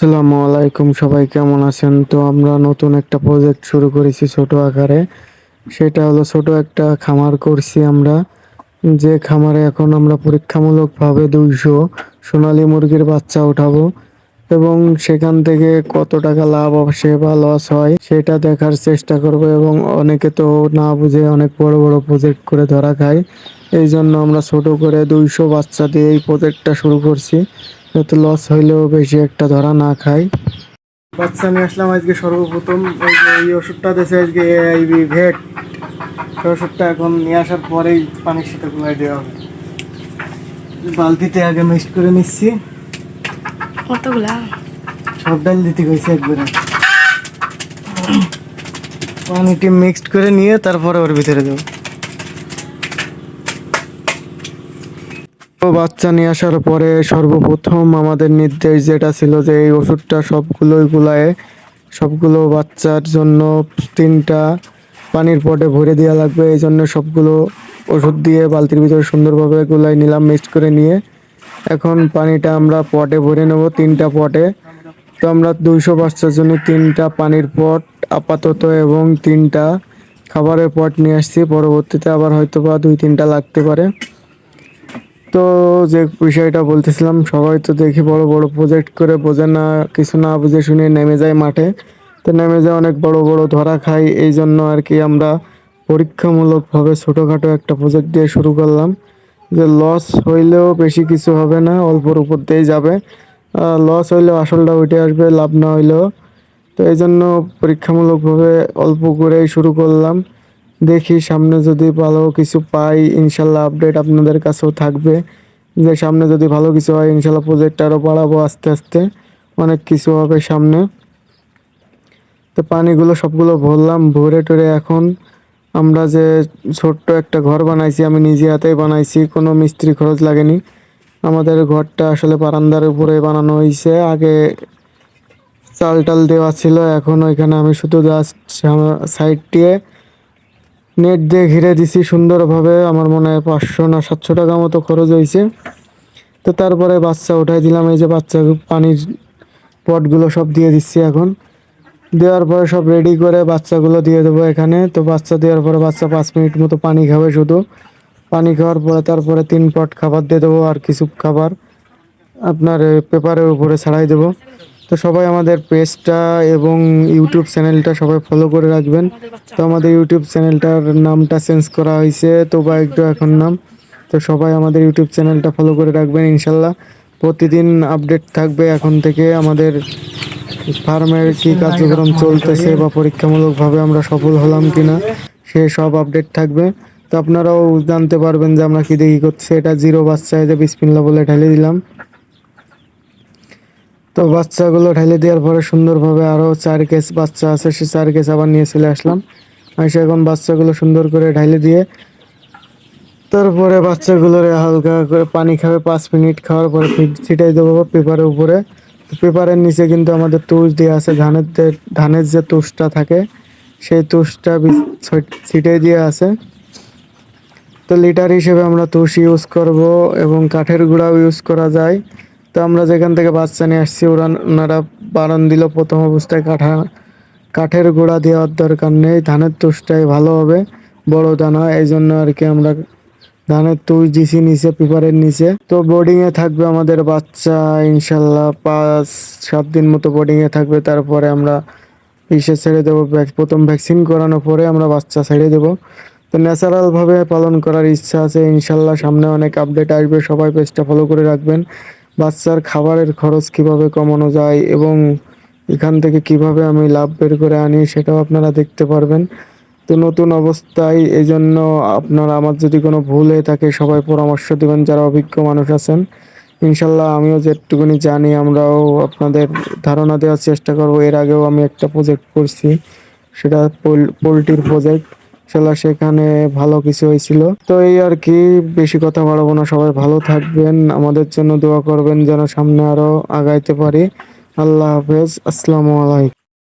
আসসালামু আলাইকুম, সবাই কেমন আছেন? তো আমরা নতুন একটা প্রজেক্ট শুরু করেছি ছোট আকারে। সেটা হলো ছোট একটা খামার করছি আমরা। যে খামারে এখন আমরা পরীক্ষামূলকভাবে দুইশো সোনালী মুরগির বাচ্চা উঠাবো এবং সেখান থেকে কত টাকা লাভ আসে বা লস হয়, সেটা দেখার চেষ্টা করব এবং অনেকে তো না বুঝে অনেক বড় বড় প্রজেক্ট করে ধরা খায়। এই জন্য আমরা ছোট করে দুইশো বাচ্চা দিয়ে এই প্রজেক্টটা শুরু করছি। যাতে লস হইলেও বেশি একটা ধরা না খাই বাচ্চা নিয়ে আসলাম আজকে সর্বপ্রথম ওই যে এই ওষুধটা দিয়েছে আজকে এআইবি ভেট সেই ওষুধটা এখন নিয়ে আসার পরেই পানির সাথে গুলাই দেওয়া হবে। বালতিতে আগে মিক্সড করে নিচ্ছি। কতগুলা? সব ডাল দিতে গেছে একবারে। পানিটি মিক্সড করে নিয়ে তারপরে ওর ভিতরে দেবো। বাচ্চা নিয়ে আসার পরে সর্বপ্রথম আমাদের নির্দেশ যেটা ছিল যে এই ওষুধটা সবগুলোই গুলায়, সবগুলো বাচ্চার জন্য তিনটা পানির পটে ভরে দেওয়া লাগবে। এই জন্য সবগুলো ওষুধ দিয়ে বালতির ভিতরে সুন্দরভাবে গুলাই নিলাম মিক্সড করে নিয়ে। এখন পানিটা আমরা পটে ভরে নেব তিনটা পটে। তো আমরা দুইশো বাচ্চার জন্য তিনটা পানির পট, আপাতত এবং তিনটা খাবারের পট নিয়ে আসছি। পরবর্তীতে আবার হয়তো বা দুই তিনটা লাগতে পারে। তো যে বিষয়টা বলতেছিলাম, সবাই তো দেখি বড় বড় প্রজেক্ট করে বোঝে না, কিছু না বুঝে শুনে নেমে যায় মাঠে। তো নেমে যায় অনেক বড় বড় ধরা খাই এই জন্য আর কি আমরা পরীক্ষামূলকভাবে ছোটোখাটো একটা প্রজেক্ট দিয়ে শুরু করলাম। যে লস হইলেও বেশি কিছু হবে না, অল্পর উপর দিয়েই যাবে। লস হইলেও আসলটা উঠে আসবে, লাভ না হইলেও। তো এই জন্য পরীক্ষামূলকভাবে অল্প করেই শুরু করলাম। দেখি সামনে যদি ভালো কিছু পাই, ইনশাল্লাহ আপডেট আপনাদের কাছেও থাকবে। যে সামনে যদি ভালো কিছু হয়, ইনশাল্লাহ প্রজেক্ট আরও বাড়াবো আস্তে আস্তে। অনেক কিছু হবে সামনে। তো পানিগুলো সবগুলো ভরলাম, ভরে টরে এখন আমরা যে ছোট্ট একটা ঘর বানাইছি, আমি নিজে হাতেই বানাইছি, কোনো মিস্ত্রি খরচ লাগেনি। আমাদের ঘরটা আসলে বারান্দার উপরে বানানো হয়েছে আগে চাল টাল দেওয়া ছিল, এখন ওইখানে আমি শুধু জাস্ট সাইড দিয়ে নেট দিয়ে ঘিরে দিছি সুন্দরভাবে। আমার মনে হয় পাঁচশো না সাতশো টাকা মতো খরচ হয়েছে। তো তারপরে বাচ্চা উঠাই দিলাম, এই যে বাচ্চা পানির পটগুলো সব দিয়ে দিচ্ছি এখন। দেওয়ার পরে সব রেডি করে বাচ্চাগুলো দিয়ে দেবো এখানে। তো বাচ্চা দেওয়ার পরে বাচ্চা পাঁচ মিনিট মতো পানি খাবে শুধু। পানি খাওয়ার পরে তারপরে তিন পট খাবার দিয়ে দেবো আর কিছু খাবার। আপনার পেপারের উপরে ছাড়াই দেবো। তো সবাই আমাদের পেজটা এবং ইউটিউব চ্যানেলটা সবাই ফলো করে রাখবেন। তো আমাদের ইউটিউব চ্যানেলটার নামটা চেঞ্জ করা হয়েছে তো বা একটু এখন নাম। তো সবাই আমাদের ইউটিউব চ্যানেলটা ফলো করে রাখবেন ইনশাল্লাহ। প্রতিদিন আপডেট থাকবে এখন থেকে আমাদের ফার্মের কি কার্যক্রম চলতেছে বা পরীক্ষামূলকভাবে আমরা সফল হলাম কি না সে সব আপডেট থাকবে। তো আপনারাও জানতে পারবেন যে আমরা কী দেখি করছি এটা জিরো বাচ্চা যে বিসমিল্লা বলে ঢেলে দিলাম। তো বাচ্চাগুলো ঢেলে দেওয়ার পরে সুন্দরভাবে আরও চার কেস বাচ্চা আছে, সে চার কেস আবার নিয়ে চলে আসলাম। এসে এখন বাচ্চাগুলো সুন্দর করে ঢাইলে দিয়ে তারপরে বাচ্চাগুলোর হালকা করে পানি খাবে, পাঁচ মিনিট খাওয়ার পরে ছিটাই দেবো পেপারের উপরে। পেপারের নিচে কিন্তু আমাদের তুষ দিয়ে আছে, ধানের যে- ধানের যে তুষটা থাকে, সেই তুষটা ছিটাই দিয়ে আছে। তো লিটার হিসেবে আমরা তুষ ইউজ করব এবং কাঠের গুঁড়াও ইউজ করা যায়। তো আমরা যেখান থেকে বাচ্চা নিয়ে আসছি ওরা ওনারা বারণ দিল, প্রথম অবস্থায় কাঠা, কাঠের গোড়া দেওয়ার দরকার নেই, ধানের তুষটাই ভালো হবে, বড় দানা এই জন্য আর কি আমরা ধানের তুষ দিছি নিচে, পেপারের নিচে। তো বোর্ডিংয়ে থাকবে আমাদের বাচ্চা, ইনশাল্লাহ পাঁচ, সাত দিন মতো বোর্ডিংয়ে থাকবে। তারপরে আমরা ইসে ছেড়ে দেবো প্রথম ভ্যাকসিন করানোর পরে আমরা বাচ্চা ছেড়ে দেবো। তো ন্যাচারালভাবে পালন করার ইচ্ছা আছে, ইনশাল্লাহ সামনে অনেক আপডেট আসবে, সবাই পেজটা ফলো করে রাখবেন। বাচ্চার খাবারের খরচ কীভাবে কমানো যায় এবং এখান থেকে কীভাবে আমি লাভ বের করে আনি সেটাও আপনারা দেখতে পারবেন। তো নতুন অবস্থায় এই জন্য আপনারা আমার যদি কোনো ভুল হয়ে থাকে সবাই পরামর্শ দেবেন, যারা অভিজ্ঞ মানুষ আছেন। ইনশাল্লাহ আমিও যেটুকুনি জানি আমরাও আপনাদের ধারণা দেওয়ার চেষ্টা করব। এর আগেও আমি একটা প্রজেক্ট করছি, সেটা পোলট্রির প্রজেক্ট ইনশাল্লাহ সেখানে ভালো কিছু হয়েছিল। তো এই আর কি, বেশি কথা বাড়াবো না, সবাই ভালো থাকবেন, আমাদের জন্য দোয়া করবেন যেন সামনে আরও আগাইতে পারি। আল্লাহ হাফেজ, আসসালামু আলাইকুম।